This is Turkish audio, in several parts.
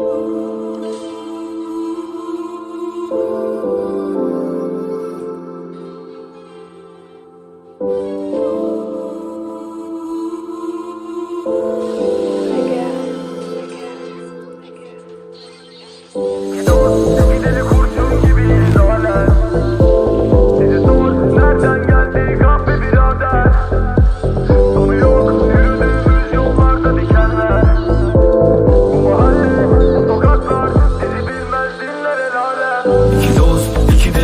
Oh.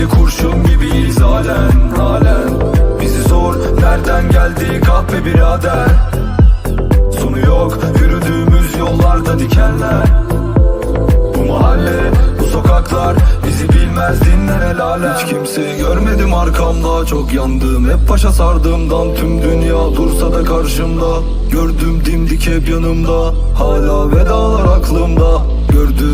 Deli kurşun gibiyiz halen, halen. Bizi sor, nereden geldi kahpe birader? Sonu yok, yürüdüğümüz yollarda dikenler. Bu mahalle, bu sokaklar bizi bilmez dinler el alem Hiç kimseyi görmedim arkamda Çok yandım, hep başa sardığımdan Tüm dünya dursa da karşımda. Gördüm dimdik hep yanımda Hala vedalar aklımda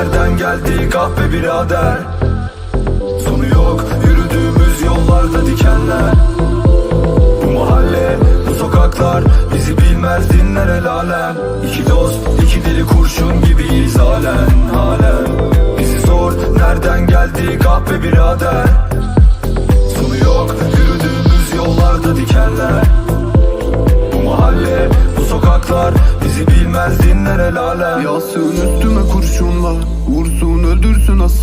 nereden geldi kahpe birader. Sonu yok yürüdüğümüz yollarda dikenler. Bu mahalle bu sokaklar bizi bilmez dinler el alem. İki dost iki deli kurşun gibiyiz halen halen Bizi sor nereden geldi kahpe birader alem. Yasın üstüme kurşunla Vursun öldürsün as